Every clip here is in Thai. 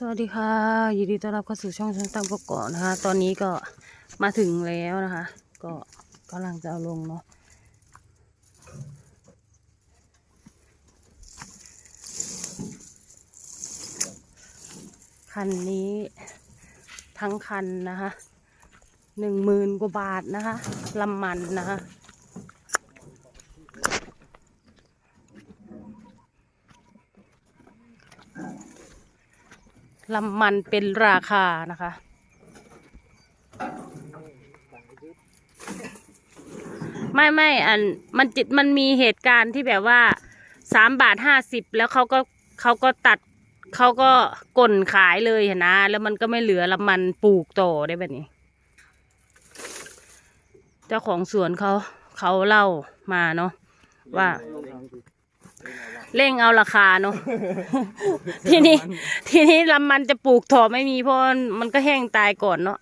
สวัสดีค่ะยินดีต้อนรับเข้าสู่ช่องช่างตั้งกกอกนะคะ ตอนนี้ก็มาถึงแล้วนะคะ ก็กำลังจะเอาลงเนาะคันนี้ทั้งคันนะคะหนึ่งหมื่นกว่าบาทนะคะลำมันนะคะ ลำมันเป็นราคานะคะ ไม่ไม่อันมันจิตมันมีเหตุการณ์ที่แบบว่าสามบาทห้าสิบแล้วเขาก็เขาก็ตัดเขาก็ก่นขายเลยนนะ แล้วมันก็ไม่เหลือลำมันปลูกต่อได้แบบนี้ เจ้าของสวนเขาเขาเล่ามาเนาะว่า เร่งเอาราคาเนาะ ทีนี้ ทีนี้ลำมันจะปลูกถอไม่มีเพราะมันมันก็แห้งตายก่อนเนาะ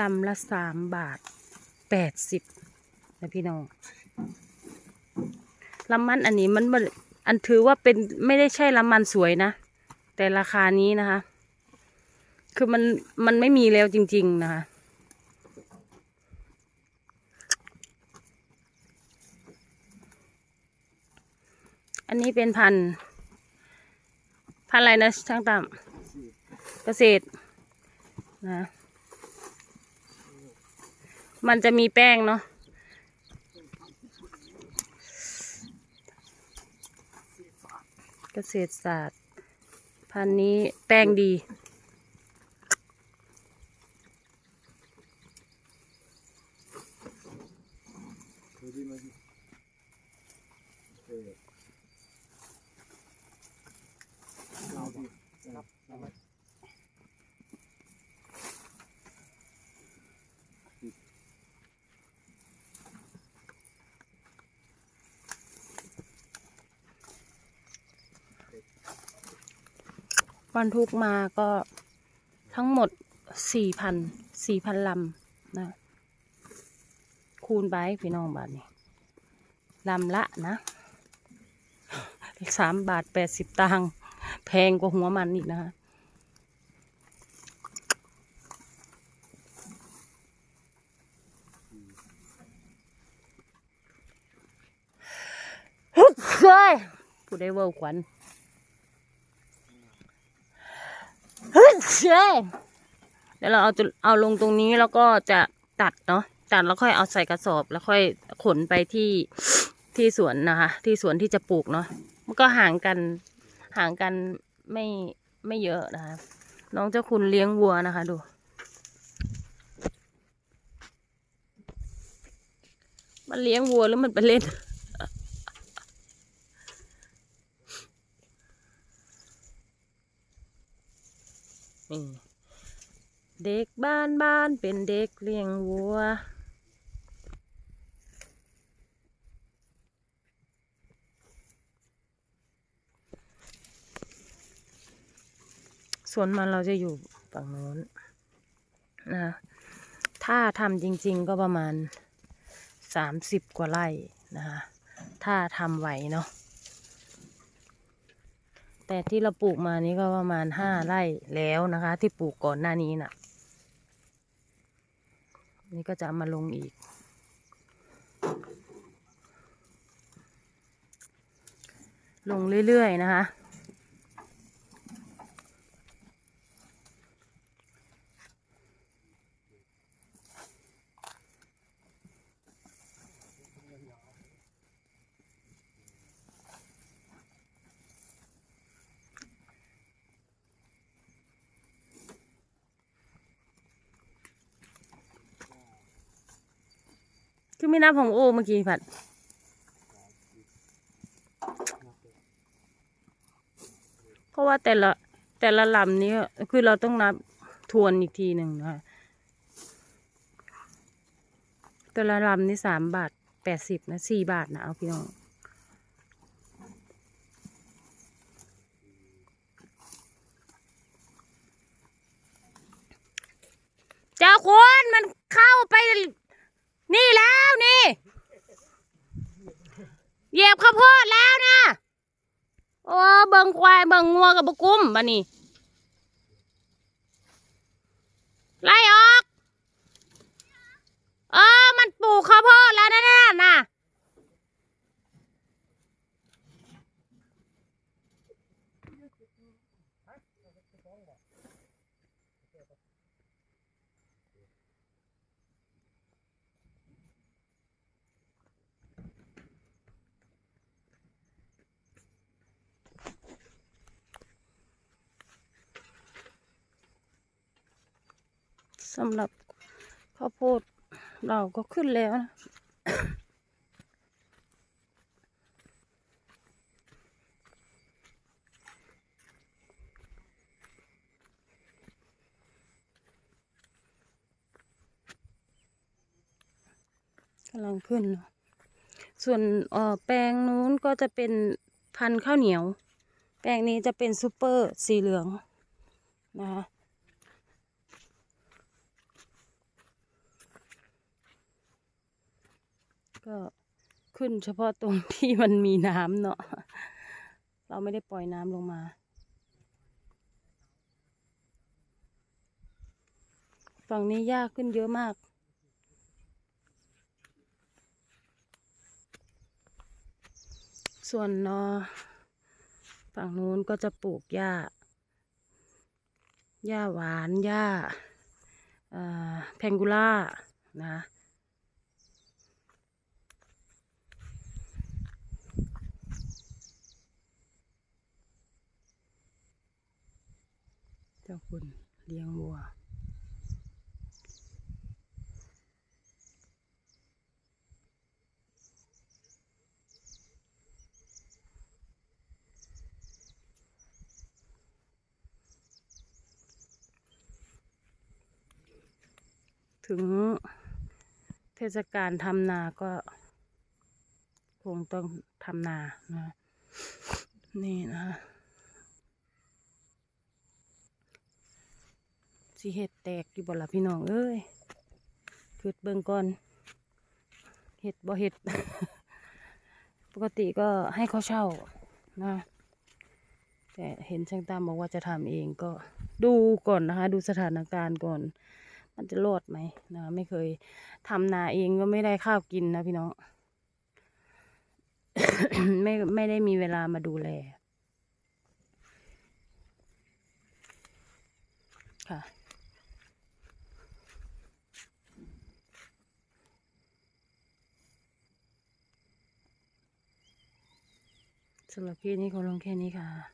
ลำละสามบาทแปดสิบนะพี่น้องลำมันอันนี้มันอันถือว่าเป็นไม่ได้ใช่ลำมันสวยนะ แต่ราคานี้นะคะ คือมันมันไม่มีแล้วจริง ๆ นะคะอันนี้เป็นพันพันอะไรนะช่างต่ำเกษตรนะ มันจะมีแป้งเนาะเกษตรศาสตร์ พันนี้แป้งดี บรรทุกมาก็ทั้งหมดสี่พันสี่พันลำนะ คูณไปพี่น้องบาทนี้ลำละนะสามบาทแปดสิบตังค์แพงกว่าหัวมันอีกนะคะฮึกเฮ้ยผู้ได้เว่าขวัญ เฮ้ยเจ้ยเดี๋ยวเราเอาเอาลงตรงนี้แล้วก็จะตัดเนาะตัดแล้วค่อยเอาใส่กระสอบแล้วค่อยขนไปที่ที่สวนนะคะ ที่สวนที่จะปลูกเนาะมันก็ห่างกันห่างกันไม่ไม่เยอะนะคะ น้องเจ้าคุณเลี้ยงวัวนะคะดูมันเลี้ยงวัวหรือมันไปเล่น นี่เด็กบ้านบ้านเป็นเด็กเลี้ยงวัวสวนมันเราจะอยู่ฝั่งโน้นนะถ้าทำจริง ๆก็ประมาณสามสิบกว่าไร่นะคะถ้าทำไหวเนาะ แต่ที่เราปลูกมานี้ก็ประมาณห้าไร่แล้วนะคะ ที่ปลูกก่อนหน้านี้น่ะ นี่ก็จะเอามาลงอีก ลงเรื่อยๆนะคะ คือไม่นับของโอเมื่อกี้ผัดเพราะว่าแต่ละแต่ละลำนี้คือเราต้องนับทวนอีกทีหนึ่งนะคะตัวละลำนี่สามบาทแปดสิบนะสี่บาทนะเอาพี่น้องเจ้าคุณมันเข้าไปนี่แล้วนี่ เห ยียบข้าวโพดแล้วนะโอ้เบิงควายเบิงงัวกับบุกุ้มบะนี่ไล่ออก เออ มันปลูกข้าวโพดแล้วนะน่ะน่ะ สำหรับข้าวโพดเราก็ขึ้นแล้วนะกำลังขึ้นเนอะส่วนอ่อแปลงนู้นก็จะเป็นพันข้าวเหนียว แปลงนี้จะเป็นซูเปอร์สีเหลืองนะคะ ก็ขึ้นเฉพาะตรงที่มันมีน้ำเนาะ เราไม่ได้ปล่อยน้ำลงมา ฝั่งนี้ยากขึ้นเยอะมากส่วนเนอฝั่งนู้นก็จะปลูกหญ้า หญ้าหวาน หญ้าแพงกูล่า นะ จ้าคุณเลี้ยงวัวถึงเทศกาลทำนาก็ คงต้องทำนานะ นี่นะ สิเห็ดแตกอยู่บ่ละพี่น้องเอ้ยคืดเบิ่งก่อนเห็ดบ่เห็ด ปกติก็ให้เขาเช่านะ แต่เห็นช่างตามบอกว่าจะทำเองก็ดูก่อนนะคะ ดูสถานการณ์ก่อน มันจะรอดไหมนะไม่เคยทำนาเองก็ไม่ได้ข้าวกินนะพี่น้อง ไม่ไม่ได้มีเวลามาดูแลค่ะ สำหรับคลิปนี้ขอลงแค่นี้ค่ะ